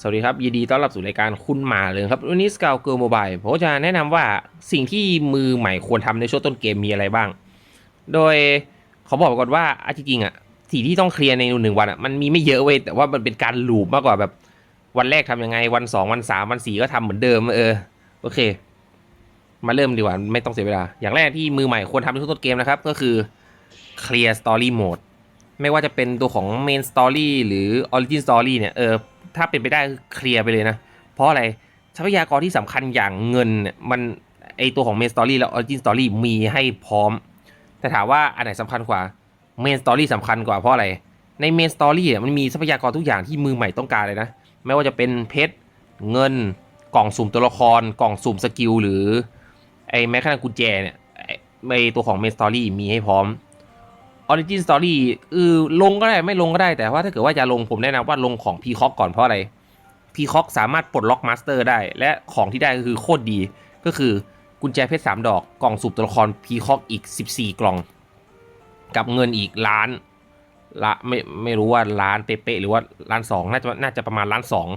สวัสดีครับ ยินดีต้อนรับสู่รายการคุณหมาเลยครับ วันนี้สกาวเกิร์ลโมบายผมจะแนะนำว่าสิ่งที่มือใหม่ควรทำในช่วงต้นเกมมีอะไรบ้าง โดยเขาบอกก่อนว่าอะจริงๆอะสิ่งที่ต้องเคลียร์ในหนึ่งวันอะมันมีไม่เยอะเว้ยแต่ว่ามันเป็นการลูปมากกว่าแบบวันแรกทำยังไงวันสองวันสามวันสี่ก็ทำเหมือนเดิมเออโอเค มาเริ่มดีกว่าไม่ต้องเสียเวลา อย่างแรกที่มือใหม่ควรทำในช่วงต้นเกมนะครับ ก็คือ clear story mode ไม่ว่าจะเป็นตัวของ main story หรือ origin story เนี่ยเออ ถ้าเป็นไปได้เคลียร์ไปเลยนะ เพราะอะไรทรัพยากรที่สำคัญอย่างเงินเนี่ยมันไอตัวของ main story และ origin story มีให้พร้อม แต่ถามว่าอันไหนสำคัญกว่า main story สำคัญกว่าเพราะอะไร ใน main story อะมันมีทรัพยากรทุกอย่างที่มือใหม่ต้องการเลยนะ ไม่ว่าจะเป็นเพชรเงินกล่องสุ่มตัวละคร กล่องสุ่มสกิลหรือไอแม้กระทั่งกุญแจเนี่ยไอตัวของ main story มีให้พร้อม Origin Story เออลงก็ได้ไม่ลงก็ได้แต่ว่าถ้าเกิดว่าจะลงผมแนะนำว่าลงของ p ีคอกก่อนเพราะอะไร p ีคอกสามารถปลดล็อกมาสเตอร์ได้ และของที่ได้ก็คือโคตรดีก็คือกุญแจเพชรสามดอกกล่องสูบตัวละคร p ีคอกอีก 14 กล่อง กับเงินอีกล้านละไม่ไม่รู้ว่าล้านเป๊ะๆหรือว่าล้านสองน่าจะน่าจะประมาณล้านสอง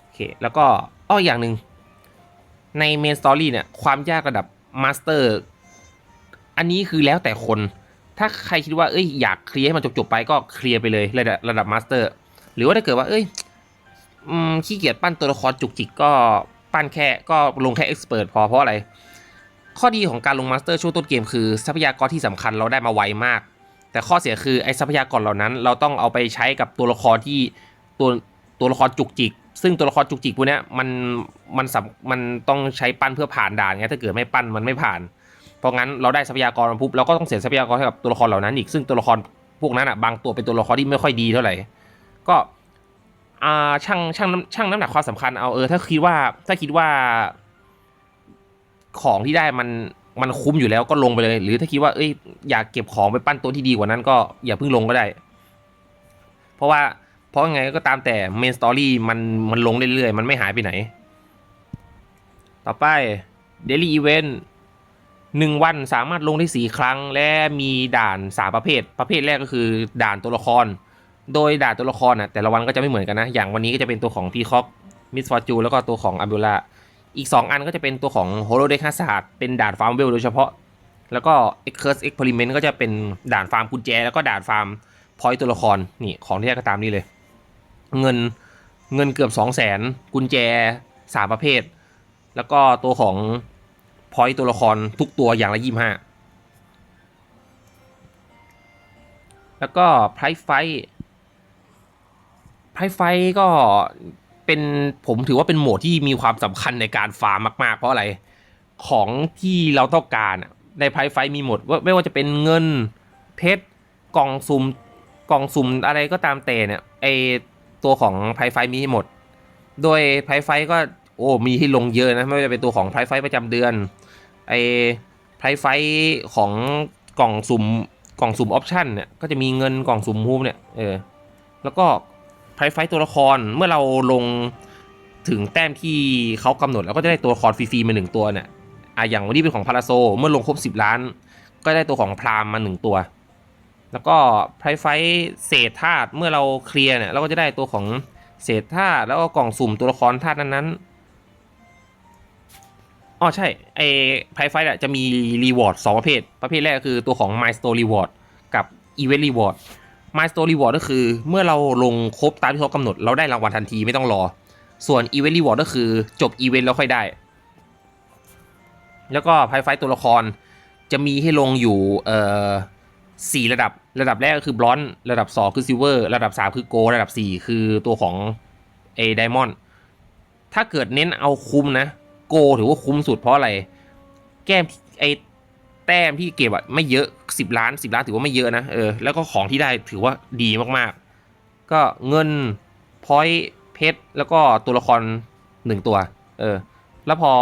โอเคแล้วก็อ้ออย่างหนึ่งในเมนสตอรี่เนี่ยความยากระดับมาสเตอร์ อันนี้คือแล้วแต่คน ถ้าใครคิดว่าเอ้ยอยากเคลียร์ให้มันจบๆไปก็เคลียร์ไปเลยระดับระดับมาสเตอร์ หรือว่าถ้าเกิดว่าเอ้ยอขี้เกียจปั้นตัวละครจุกจิกก็ปั้นแค่ก็ลงแค่เอ็กซ์เพรสพอเพราะอะไร ข้อดีของการลงมาสเตอร์ช่วงต้นเกมคือทรัพยากรที่สำคัญเราได้มาไวมาก แต่ข้อเสียคือไอ้ทรัพยากรเหล่านั้น เราต้องเอาไปใช้กับตัวละครที่ตัวตัวละครจุกจิก ซึ่งตัวละครจุกจิกพวกนี้มันมันสำมันต้องใช้ปั้นเพื่อผ่านด่านไงถ้าเกิดไม่ปั้นมันไม่ผ่าน เพราะงั้นเราได้ทรัพยากรมาปุ๊บเราก็ต้องเสียทรัพยากรให้กับตัวละครเหล่านั้นอีกซึ่งตัวละครพวกนั้นอะบางตัวเป็นตัวละครที่ไม่ค่อยดีเท่าไหร่ ก็อ่าช่างช่างน้ำช่างน้ำหนักความสำคัญเอาเออถ้าคิดว่าถ้าคิดว่า ของที่ได้มันมันคุ้มอยู่แล้วก็ลงไปเลย หรือถ้าคิดว่าเอ้ยอยากเก็บของไปปั้นตัวที่ดีกว่านั้นก็อย่าเพิ่งลงก็ได้ เพราะว่าเพราะยังไงก็ตามแต่เมนสตอรี่มันมันลงเรื่อยๆ มันไม่หายไปไหน ต่อไป Daily Event หนึ่ งวันสามารถลงได้สี่ครั้ง และมีด่านสามประเภท ประเภทแรกก็คือด่านตัวละคร โดยด่านตัวละครนะแต่ละวันก็จะไม่เหมือนกันนะ อย่างวันนี้ก็จะเป็นตัวของพีคอกมิสฟอร์จูแล้วก็ตัวของอัมบูล่าอีก 2 อันก็จะเป็นตัวของโฮโลเดคาศาสตร์เป็นด่านฟาร์มเวลโดยเฉพาะ แล้วก็เอ็กเคิร์สเอ็กเพร์เมนต์ก็จะเป็นด่านฟาร์มกุญแจ แล้วก็ด่านฟาร์มพอยต์ตัวละครนี่ของที่ได้ก็ตามนี้เลย เงินเงินเกือบ 2 0 0 0 0 0กุญแจสามประเภท แล้วก็ตัวของ พอยต์ตัวละครทุกตัวอย่างละยี่ห้าแล้วก็ไพรไฟไพรไฟก็เป็นผมถือว่าเป็นโหมดที่มีความสำคัญในการฟาร์มมาก ๆ เพราะอะไร ของที่เราต้องการในไพรไฟมีหมดว่าไม่ว่าจะเป็นเงินเพชรกล่องซุ่มกล่องซุ่มอะไรก็ตามแต่เนี่ยไอตัวของไพรไฟมีให้หมด โดยไพรไฟก็โอ้มีให้ลงเยอะนะไม่ว่าจะเป็นตัวของไพรไฟประจำเดือน ไอไพรไฟของกล่องสุ่มกล่องสุ่มออปชันเนี่ยก็จะมีเงินกล่องสุ่มฮูมเนี่ยเออแล้วก็ไพรไฟตัวละครเมื่อเราลงถึงแต้มที่เขากำหนดแล้วก็จะได้ตัวละครฟรีๆมาหนึ่งตัวเนี่ยอะอย่างวันนี้เป็นของพาราโซเมื่อลงครบ 10 ล้าน ก็ได้ตัวของพรามมาหนึ่งตัว แล้วก็ไพรไฟเศษธาตุเมื่อเราเคลียร์เนี่ยเราก็จะได้ตัวของเศษธาตุแล้วก็กล่องสุ่มตัวละครธาตุนั้นๆ อ๋อใช่ ไอ้ไพไฟอะจะมีรีวอร์ดสองประเภท ประเภทแรกก็คือตัวของ Milestone Reward กับ Event Reward Milestone Reward ก็คือ เมื่อเราลงครบตามที่เขากำหนด เราได้รางวัลทันทีไม่ต้องรอ ส่วน Event Reward ก็คือจบอีเวนต์แล้วค่อยได้ แล้วก็ไพไฟตัวละครจะมีให้ลงอยู่เอ่อสี่ระดับระดับแรกก็คือบลอนระดับ 2 คือซิลเวอร์ระดับ 3 คือโกระดับ 4 คือตัวของเอไดมอนด์ถ้าเกิดเน้นเอาคุ้มนะ โกถือว่าคุ้มสุดเพราะอะไร แก้มไอแต้มที่เก็บอะไม่เยอะ 10 ล้าน 10 ล้านถือว่าไม่เยอะนะเออแล้วก็ของที่ได้ถือว่าดีมากๆ ก็เงินพอยต์เพชรแล้วก็ตัวละครหนึ่งตัวเออแล้วพอ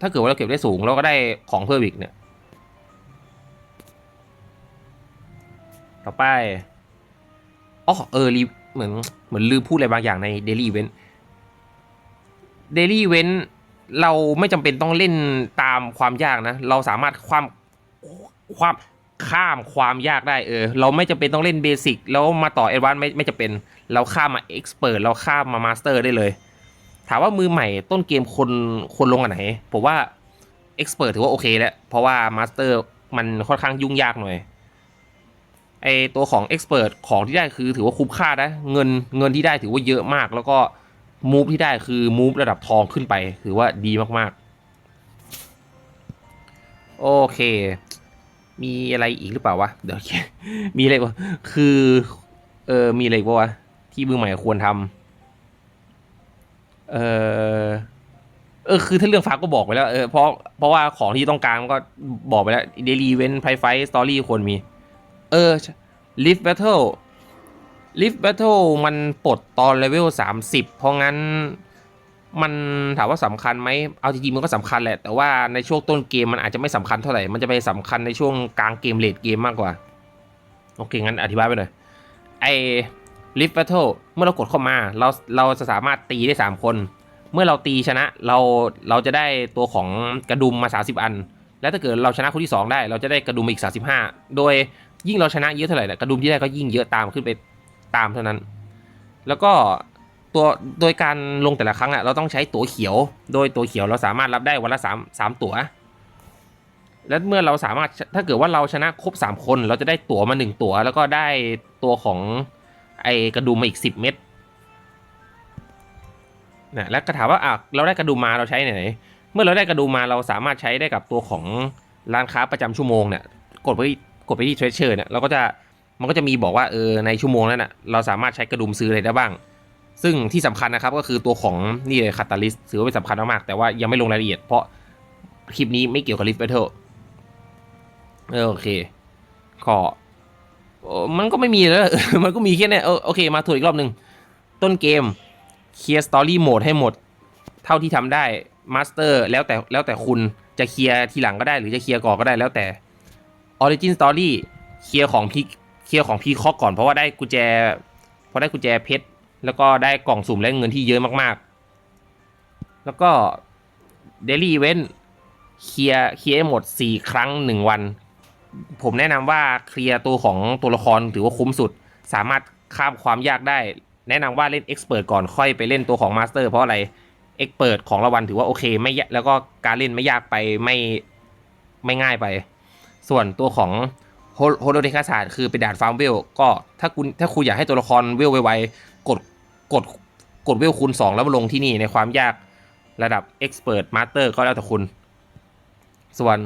ถ้าเกิดว่าเราเก็บได้สูงเราก็ได้ของเพิ่มอีกเนี่ยต่อไปอ๋อเออรีเหมือนเหมือนลืมพูดอะไรบางอย่างใน Daily Event Daily Event เเราไม่จำเป็นต้องเล่นตามความยากนะ เราสามารถความความข้ามความยากได้เออ เราไม่จำเป็นต้องเล่นเบสิกแล้วมาต่อเอ v วานไม่ไม่จำเป็น เราข้ามมาเอ็กซ์เพรสเราข้ามมามาสเตอร์ได้เลย ถามว่ามือใหม่ต้นเกมคนคนลงอันไหน ผมว่าเอ็กซ์เพรสถือว่าโอเคแล้ว เพราะว่ามาสเตอร์มันค่อนข้างยุ่งยากหน่อยไอตัวของเอ็กซ์เพรสของที่ได้คือถือว่าคุ้มค่านะ เงินเงินที่ได้ถือว่าเยอะมาก แล้วก็ มูฟที่ได้คือมูฟระดับทองขึ้นไป ถือว่าดีมากๆ โอเค มีอะไรอีกหรือเปล่าวะ เดี๋ยวมีอะไรวะคือ เออมีอะไรปะวะ ที่มือใหม่ควรทำเออเออคือถ้าเรื่องฟ้าก็บอกไปแล้วเออเพราะเพราะว่าของที่ต้องการก็บอกไปแล้วเดลีเวนไพไฟสตอรี่ควรมี เออลิฟแบทเทิล ลิฟต์แบทเทิลมันปลดตอนเลเวล 30 เพราะงั้นมันถามว่าสำคัญไหม เอาจริงๆมันก็สำคัญแหละ แต่ว่าในช่วงต้นเกมมันอาจจะไม่สำคัญเท่าไหร่ มันจะไปสำคัญในช่วงกลางเกมเลดเกมมากกว่า โอเค งั้นอธิบายไปหน่อย ไอ้ Lift Battle เมื่อเรากดเข้ามา เราเราจะสามารถตีได้ 3 คน เมื่อเราตีชนะเราเราจะได้ตัวของกระดุมมา 30 อัน แล้วถ้าเกิดเราชนะคนที่ 2 ได้ เราจะได้กระดุมอีก 35 โดยยิ่งเราชนะเยอะเท่าไหร่กระดุมที่ได้ก็ยิ่งเยอะตามขึ้นไป ตามเท่านั้น แล้วก็ตัวโดยการลงแต่ละครั้งอะเราต้องใช้ตั๋วเขียว โดยตั๋วเขียวเราสามารถรับได้วันละสามสามตั๋ว และเมื่อเราสามารถถ้าเกิดว่าเราชนะครบสามคน เราจะได้ตั๋วมาหนึ่งตั๋ว แล้วก็ได้ตัวของไอกระดุมมาอีกสิบเม็ดนะแล้วก็ถามว่าอะเราได้กระดุมมาเราใช้ไหน เมื่อเราได้กระดุมมาเราสามารถใช้ได้กับตัวของร้านค้าประจำชั่วโมงเนี่ยกดไปกดไปที่เทรเชอร์เนี่ยเราก็จะ มันก็จะมีบอกว่าเออในชั่วโมงนั้นน่ะเราสามารถใช้กระดุมซื้ออะไรได้บ้าง ซึ่งที่สำคัญนะครับก็คือตัวของนี่เลยคาตาลิสถือว่าเป็นสำคัญมากๆแต่ว่ายังไม่ลงรายละเอียดเพราะคลิปนี้ไม่เกี่ยวกับลิฟต์แบทเทิลโอเคก็เอ่อมันก็ไม่มีแล้ว มันก็มีแค่นี้เออโอเค มาถูกอีกรอบหนึ่ง ต้นเกม เคลียร์สตอรี่โหมดให้หมด เท่าที่ทำได้ มาสเตอร์ แล้วแต่ แล้วแต่คุณ จะเคลียร์ทีหลังก็ได้ หรือจะเคลียร์ก่อนก็ได้ แล้วแต่ Origin Story เคลียร์ของพี เคลียร์ของพีคอกก่อนเพราะว่าได้กุญแจเพราะได้กุญแจเพชรแล้วก็ได้กล่องสุ่มและเงินที่เยอะมากๆ แล้วก็ Daily Event เคลียร์เคลียร์หมด 4 ครั้ง 1 วัน ผมแนะนำว่าเคลียร์ตัวของตัวละครถือว่าคุ้มสุด สามารถข้ามความยากได้ แนะนำว่าเล่น Expert ก่อนค่อยไปเล่นตัวของ Master เพราะอะไร Expert ของรางวัลถือว่าโอเคไม่ยะแล้วก็การเล่นไม่ยากไปไม่ไม่ง่ายไป ส่วนตัวของ โฮโลเดคาศาสตร์คือเป็นด่านฟาร์มเวล ก็ถ้าคุณถ้าคุณอยากให้ตัวละครเวลไวๆกดกดกดเวลคูณ2 แล้วมาลงที่นี่ในความยากระดับ Expert Master ก็แล้วแต่คุณ ส่วน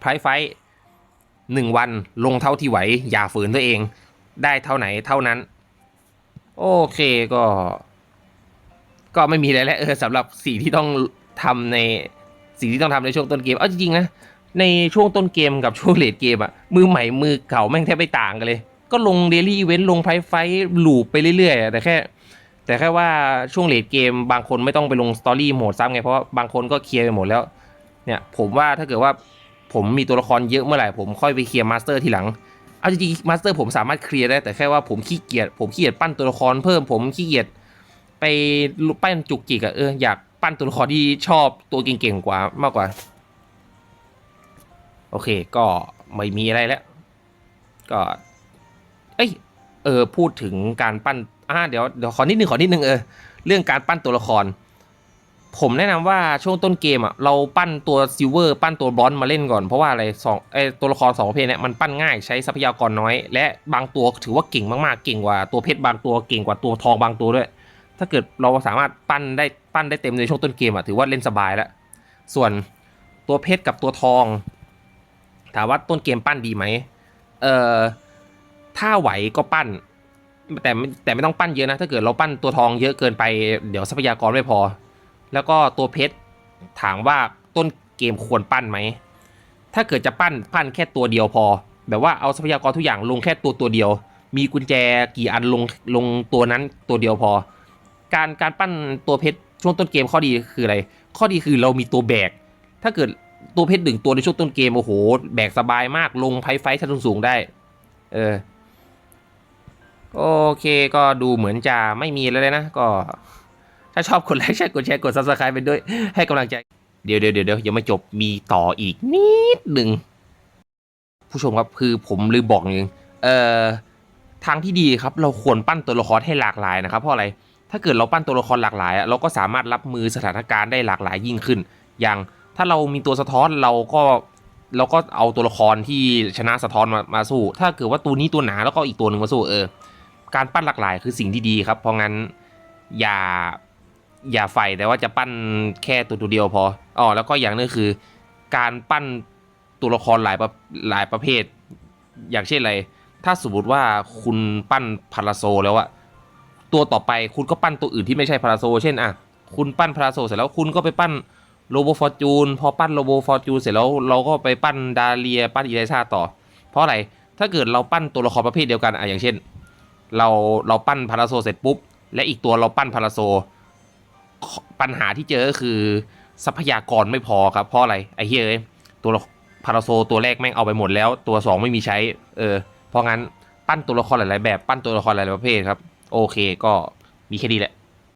ไพรไฟหนึ่งวันลงเท่าที่ไหว อย่าฝืนตัวเอง ได้เท่าไหนเท่านั้น โอเคก็ ก็ไม่มีอะไรแล้วเออสำหรับสิ่งที่ต้องทำในสิ่งที่ต้องทำในช่วงต้นเกม เอาจริงๆนะ ในช่วงต้นเกมกับช่วงเลดเกมอะมือใหม่มือเก่าแม่งแทบไม่ต่างกันเลย ก็ลงเดลี่เว้นลงไพไฟลูปไปเรื่อยๆแต่แค่ แต่แค่ว่าช่วงเลดเกม บางคนไม่ต้องไปลงสตอรี่โหมดซ้ำไงเพราะบางคนก็เคลียร์ไปหมดแล้ว เนี่ยผมว่าถ้าเกิดว่าผมมีตัวละครเยอะเมื่อไหร่ผมค่อยไปเคลียร์มาสเตอร์ทีหลังเอาจริงๆมาสเตอร์ผมสามารถเคลียร์ได้แต่แค่ว่าผมขี้เกียจผมขี้เกียจปั้นตัวละครเพิ่มผมขี้เกียจไปปั้นจุกจิกอะเอออยากปั้นตัวละครที่ชอบตัวเก่งๆกว่ามากกว่า โอเค ก็ไม่มีอะไรแล้ว ก็ เอ้ย เออ พูดถึงการปั้นอ่าเดี๋ยว เดี๋ยวขอนิดนึงขอนิดนึงเออ เรื่องการปั้นตัวละคร ผมแนะนำว่าช่วงต้นเกมอะ เราปั้นตัวซิลเวอร์ ปั้นตัวบรอนซ์มาเล่นก่อน เพราะว่าอะไรสองเออตัวละครสองประเภทเนี้ยมันปั้นง่ายใช้ทรัพยากรน้อย และบางตัวถือว่าเก่งมากๆ เก่งกว่าตัวเพชรบางตัว เก่งกว่าตัวทองบางตัวด้วย ถ้าเกิดเราสามารถปั้นได้ ปั้นได้เต็มในช่วงต้นเกมอะ ถือว่าเล่นสบายแล้ว ส่วนตัวเพชรกับตัวทอง ถามว่าต้นเกมปั้นดีไหมเอ่อถ้าไหวก็ปั้น แต่ไม่แต่ไม่ต้องปั้นเยอะนะ ถ้าเกิดเราปั้นตัวทองเยอะเกินไปเดี๋ยวทรัพยากรไม่พอ แล้วก็ตัวเพชรถามว่าต้นเกมควรปั้นไหมถ้าเกิดจะปั้นปั้นแค่ตัวเดียวพอ แบบว่าเอาทรัพยากรทุกอย่างลงแค่ตัวตัวเดียว มีกุญแจกี่อันลงลงตัวนั้นตัวเดียวพอ การการปั้นตัวเพชรช่วงต้นเกมข้อดีคืออะไร ข้อดีคือเรามีตัวแบก ถ้าเกิด ตัวเพชรหนึ่งตัวในช่วงต้นเกม โอ้โห แบกสบายมากลงไพไฟชั้นสูงได้ เออ โอเคก็ดูเหมือนจะไม่มีแล้วเลยนะ ก็ ถ้าชอบกดไลค์ใช่กดแชร์กด subscribe ไปด้วยให้กำลังใจเดี๋ยวเดี๋ยวเดี๋ยวเดี๋ยวยังไม่จบมีต่ออีกนิดหนึ่งผู้ชมครับคือผมลืมบอกอย่างหนึงเอ่อทางที่ดีครับ เราควรปั้นตัวละครให้หลากหลายนะครับเพราะอะไรถ้าเกิดเราปั้นตัวละครหลากหลายเราก็สามารถรับมือสถานการณ์ได้หลากหลายยิ่งขึ้น อย่าง ถ้าเรามีตัวสะท้อนเราก็เราก็เอาตัวละครที่ชนะสะท้อนมามาสู้ ถ้าเกิดว่าตัวนี้ตัวหนาแล้วก็อีกตัวหนึ่งมาสู้เออ การปั้นหลากหลายคือสิ่งที่ดีครับ เพราะงั้นอย่าอย่าใฝ่แต่ว่าจะปั้นแค่ตัวตัวเดียวพออ๋อแล้วก็อย่างนึงคือ การปั้นตัวละครหลายประหลายประเภท อย่างเช่นอะไร ถ้าสมมติว่าคุณปั้นพาราโซแล้วอะตัวต่อไปคุณก็ปั้นตัวอื่นที่ไม่ใช่พาราโซ เช่นอะคุณปั้นพาราโซเสร็จแล้วคุณก็ไปปั้น โลโบฟอร์จูนพอปั้นโลโบฟอร์จูนเสร็จแล้วเราก็ไปปั้นดาเลียปั้นอีไลซาต่อ เพราะอะไรถ้าเกิดเราปั้นตัวละครประเภทเดียวกันอะอย่างเช่น เราเราปั้นพาราโซเสร็จปุ๊บ และอีกตัวเราปั้นพาราโซ ปัญหาที่เจอก็คือทรัพยากรไม่พอครับเพราะอะไรไอ้เฮ้ยตัวพาราโซตัวแรกแม่งเอาไปหมดแล้วตัวสองไม่มีใช้เออเพราะงั้นปั้นตัวละครหลายๆแบบปั้นตัวละครหลายๆประเภทครับ โอเคก็มีแค่นี้แหละ